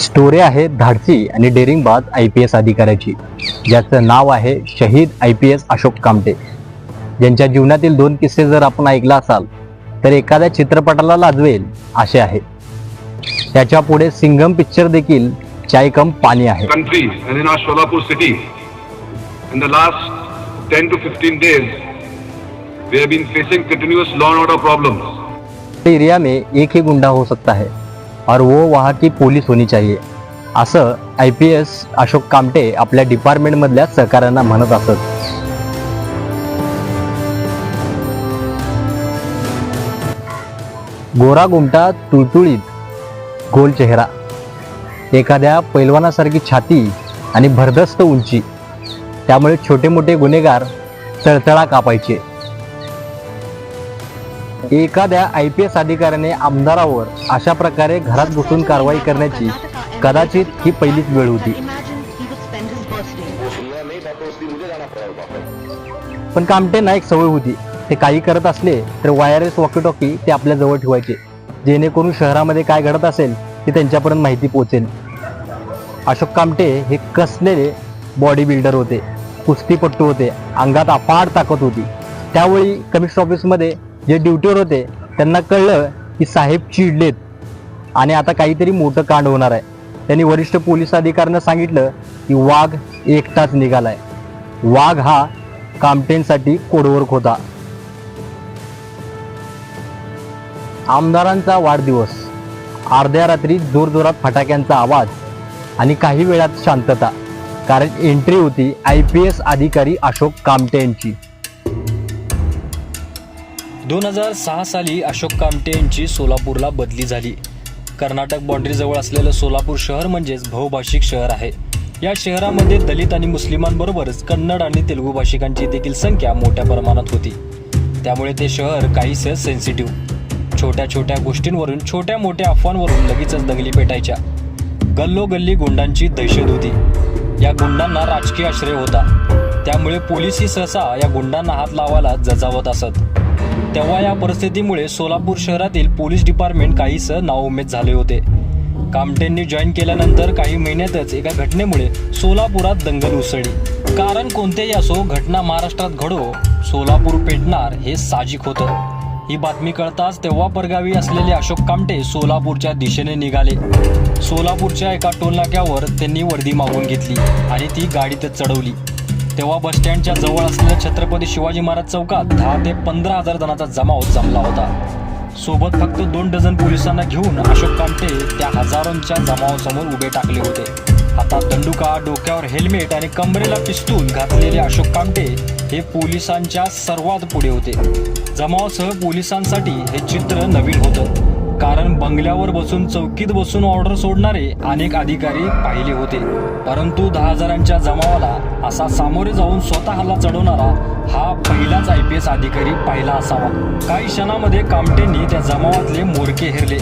Story आहे धाडसी आणि डेरिंगबाज आय पी एस अधिकाऱ्याची ज्याचं नाव आहे शहीद I P S Ashok Kamte ज्यांच्या जीवनातील दोन किस्से जर आपण ऐकला असाल तर एखाद्या चित्रपटाला लाजवेल असे आहे त्याच्या पुढे सिंगम पिक्चर देखील चाय कम पाणी आहे country and in our Sholapur city. In the last 10 to 15 days, we have been facing continuous law and order problems. Area में एक ही गुंडा हो सकता है और वो वहाँ की पोलीस होनी चाहिए. असं I P S Ashok Kamte आपल्या डिपार्टमेंटमधल्या सहकाऱ्यांना म्हणत असत. गोरा गुमटा तुळतुळीत गोल चेहरा. एखाद्या पैलवानासारखी छाती आणि भरदस्त उंची. त्यामुळे छोटे मोठे गुन्हेगार तळतळा कापायचे. एखाद्या आय पी एस अधिकाऱ्याने आमदारावर अशा प्रकारे घरात घुसून कारवाई करण्याची कदाचित ही पहिलीच वेळ होती. पण कामटेंना एक सवय होती. ते काही करत असले तर वायरलेस वॉकी टॉकी ते आपल्या जवळ ठेवायचे. जेणेकरून शहरामध्ये काय घडत असेल ते त्यांच्यापर्यंत माहिती पोहोचेल. अशोक कामटे हे कसलेले बॉडी बिल्डर होते. कुस्तीपट्टू होते. अंगात अफाट ताकद होती. त्यावेळी कमिशन ऑफिसमध्ये जे ड्युटीवर होते त्यांना कळलं की साहेब चिडलेत. आणि आता काहीतरी मोठं कांड होणार आहे. त्यांनी वरिष्ठ पोलीस अधिकाऱ्यांना सांगितलं की वाघ एकटाच निघालाय. वाघ हा कामटेंसाठी कोडवर्क होता आमदारांचा वाढदिवस. अर्ध्या रात्री जोरजोरात फटाक्यांचा आवाज आणि काही वेळात शांतता. कारण एंट्री होती आय पी एस अधिकारी अशोक कामटे यांची दोन हजार सहा साली अशोक कामटे यांची सोलापूरला बदली झाली. कर्नाटक बाँड्रीजवळ असलेलं सोलापूर शहर म्हणजेच बहुभाषिक शहर आहे. या शहरामध्ये दलित आणि मुस्लिमांबरोबरच कन्नड आणि तेलुगू भाषिकांची देखील संख्या मोठ्या प्रमाणात होती. त्यामुळे ते शहर काहीसे सेन्सिटिव्ह छोट्या छोट्या गोष्टींवरून छोट्या मोठ्या अफवांवरून लगेचच दंगली पेटायच्या. गल्लोगल्ली गुंडांची दहशत होती या गुंडांना राजकीय आश्रय होता. त्यामुळे पोलीसही सहसा या गुंडांना हात लावायला जजावत असत. तेव्हा या परिस्थितीमुळे सोलापूर शहरातील पोलीस डिपार्टमेंट काहीसं नाउमेद झाले होते. कामटेंनी जॉईन केल्यानंतर काही महिन्यातच एका घटनेमुळे सोलापुरात दंगल उसळली. कारण कोणतेही असो घटना महाराष्ट्रात घडो सोलापूर पेटणार हे साजिक होतं. ही बातमी कळताच तेव्हा परगावी असलेले अशोक कामटे सोलापूरच्या दिशेने निघाले. सोलापूरच्या एका टोलनाक्यावर त्यांनी वर्दी मागून घेतली आणि ती गाडीतच चढवली. तेव्हा बस स्टँडच्या जवळ असलेल्या छत्रपती शिवाजी महाराज चौकात दहा ते पंधरा हजार जणांचा जमाव जमला होता. सोबत फक्त दोन डझन पोलिसांना घेऊन अशोक कामटे त्या हजारोंच्या जमावासमोर उभे टाकले होते. हातात दंडुका डोक्यावर हेल्मेट आणि कमरेला पिस्तूल घातलेले अशोक कामटे हे पोलिसांच्या सर्वात पुढे होते. जमावासह पोलिसांसाठी हे चित्र नवीन होतं. कारण बंगल्यावर बसून चौकीत बसून ऑर्डर सोडणारे अनेक अधिकारी पाहिले होते. परंतु दहा हजारांच्या जमावाला असा सामोरे जाऊन स्वतः हल्ला चढवणारा हा पहिलाच आय पी एस अधिकारी पाहिला असावा. काही क्षणामध्ये कामटेंनी त्या जमावातले मोरके हेरले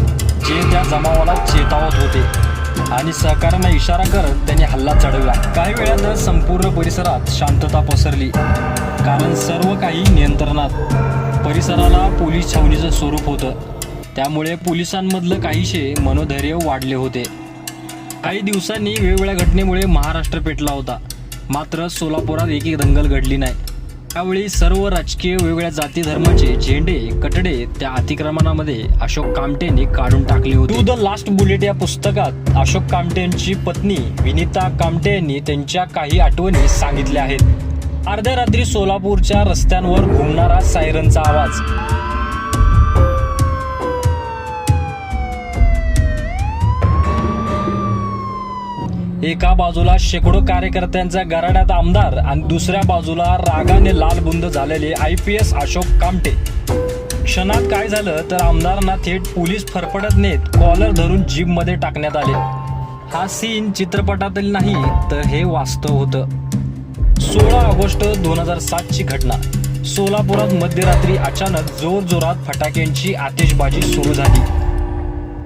जे त्या जमावाला चेतावत होते. आणि सहकार्यांना इशारा करत त्यांनी हल्ला चढवला. काही वेळातच संपूर्ण परिसरात शांतता पसरली. कारण सर्व काही नियंत्रणात. परिसराला पोलीस छावणीचं स्वरूप होतं. त्यामुळे पोलिसांमधलं काहीशे मनोधैर्य वाढले होते. काही दिवसांनी वेगवेगळ्या घटनेमुळे महाराष्ट्र पेटला होता. मात्र सोलापुरात एक एक दंगल घडली नाही. त्यावेळी सर्व राजकीय वेगवेगळ्या जाती धर्माचे झेंडे कटडे त्या अतिक्रमणामध्ये अशोक कामटेंनी काढून टाकले होते. टू द लास्ट बुलेट या पुस्तकात अशोक कामटे यांची पत्नी विनीता कामटे यांनी त्यांच्या काही आठवणी सांगितल्या आहेत. अर्ध्या रात्री सोलापूरच्या रस्त्यांवर घुमणारा सायरनचा आवाज. एका बाजूला शेकडो कार्यकर्त्यांचा गराड्यात आमदार आणि दुसऱ्या बाजूला रागाने लालबुंद झालेले I P S Ashok Kamte. क्षणात काय झालं तर आमदारांना थेट पोलीस फरफडत नेत कॉलर धरून जीपमध्ये टाकण्यात आले. हा सीन चित्रपटातील नाही तर हे वास्तव होतं. सोळा ऑगस्ट दोन हजार सातची घटना. सोलापुरात मध्यरात्री अचानक जोर जोरात फटाक्यांची आतिषबाजी सुरू झाली.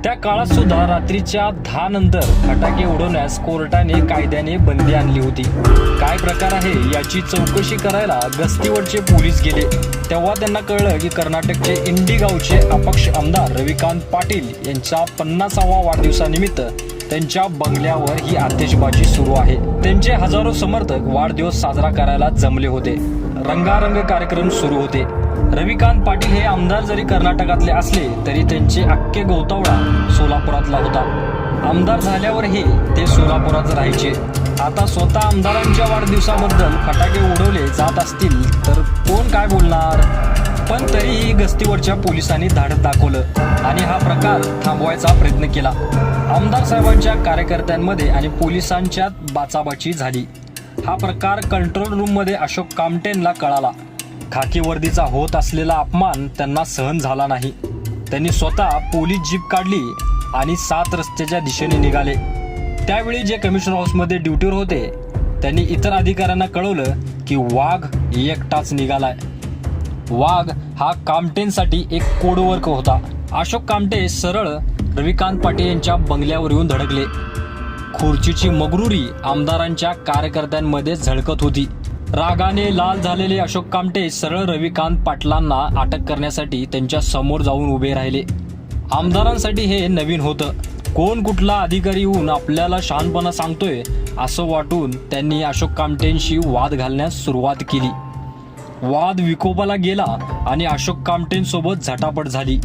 त्या काळात सुद्धा रात्रीच्या दहा नंतर फटाके उडवण्यास कोर्टाने कायद्याने बंदी आणली होती. काय प्रकार आहे याची चौकशी करायला गस्तीवरचे पोलीस गेले. तेव्हा त्यांना कळलं की कर्नाटकचे इंडी गावचे अपक्ष आमदार रविकांत पाटील यांच्या पन्नासावा वाढदिवसानिमित्त त्यांच्या बंगल्यावर ही आतिषबाजी सुरू आहे. त्यांचे हजारो समर्थक वाढदिवस साजरा करायला जमले होते. रंगारंग कार्यक्रम सुरू होते. रविकांत पाटील हे आमदार जरी कर्नाटकातले असले तरी त्यांचे अख्खे गोतावळा सोलापुरातला होता. आमदार झाल्यावरही ते सोलापुरात राहायचे. आता स्वतः आमदारांच्या वाढदिवसाबद्दल फटाके उडवले जात असतील तर कोण काय बोलणार? पण तरीही गस्तीवरच्या पोलिसांनी धाडत दाखवलं आणि हा प्रकार थांबवायचा प्रयत्न केला. आमदार साहेबांच्या कार्यकर्त्यांमध्ये आणि पोलिसांच्यात बाचाबाची झाली. हा प्रकार कंट्रोल रूममध्ये अशोक कामटेंना कळाला. खाकी वर्दीचा होत असलेला अपमान त्यांना सहन झाला नाही. त्यांनी स्वतः पोलीस जीप काढली आणि सात रस्त्याच्या दिशेने निघाले. त्यावेळी जे कमिशनर हाऊसमध्ये ड्युटीवर होते त्यांनी इतर अधिकाऱ्यांना कळवलं की वाघ एकटाच निघालाय. वाघ हा कामटेंसाठी एक कोडवर्क होता. अशोक कामटे सरळ रविकांत पाटील यांच्या बंगल्यावर येऊन धडकले. खुर्चीची मगरुरी आमदारांच्या कार्यकर्त्यांमध्ये झळकत होती. रागाने लाल झालेले अशोक कामटे सरळ रविकांत पाटलांना अटक करण्यासाठी त्यांच्यासमोर जाऊन उभे राहिले. आमदारांसाठी हे नवीन होतं. कोण कुठला अधिकारी येऊन आपल्याला शहाणपणा सांगतोय असं वाटून त्यांनी अशोक कामटेंशी वाद घालण्यास सुरुवात केली. वाद विकोपाला गेला आणि अशोक कामटेंसोबत झटापट झाली.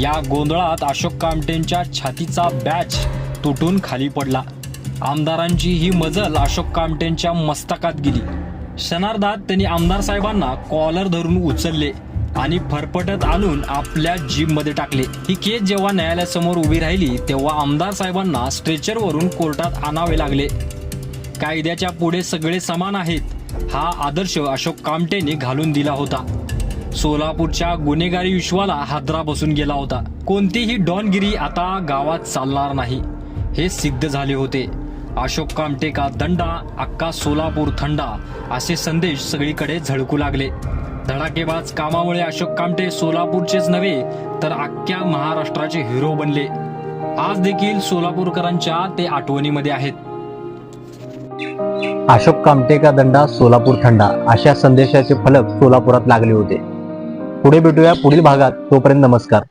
या गोंधळात अशोक कामटेंच्या छातीचा बॅच तुटून खाली पडला. आमदारांची ही मजल अशोक कामटेंच्या मस्तकात गेली. क्षणार्धात त्यांनी आमदार साहेबांना कॉलर धरून उचलले आणि फरफटत आणून आपल्या जीपमध्ये टाकले. ही केस जेव्हा न्यायालयासमोर उभी राहिली तेव्हा आमदार साहेबांना स्ट्रेचरवरून कोर्टात आणावे लागले. कायद्याच्या पुढे सगळे समान आहेत हा आदर्श अशोक कामटेने घालून दिला होता. सोलापूरच्या गुन्हेगारी विश्वाला हादरा बसून गेला होता. कोणतीही डॉनगिरी आता गावात चालणार नाही. हे सिद्ध झाले होते. अशोक कामटे का दंडा अक्का सोलापूर थंडा असे संदेश सगळीकडे झळकू लागले. धडाकेबाज कामामुळे अशोक कामटे सोलापूरचेच नव्हे तर अख्ख्या महाराष्ट्राचे हिरो बनले. आज देखील सोलापूरकरांच्या ते आठवणीमध्ये आहेत. अशोक कामटे का दंडा सोलापूर थंडा अशा संदेशाचे फलक सोलापुरात लागले होते. पुढे भेटूया पुढील भागात. तोपर्यंत नमस्कार.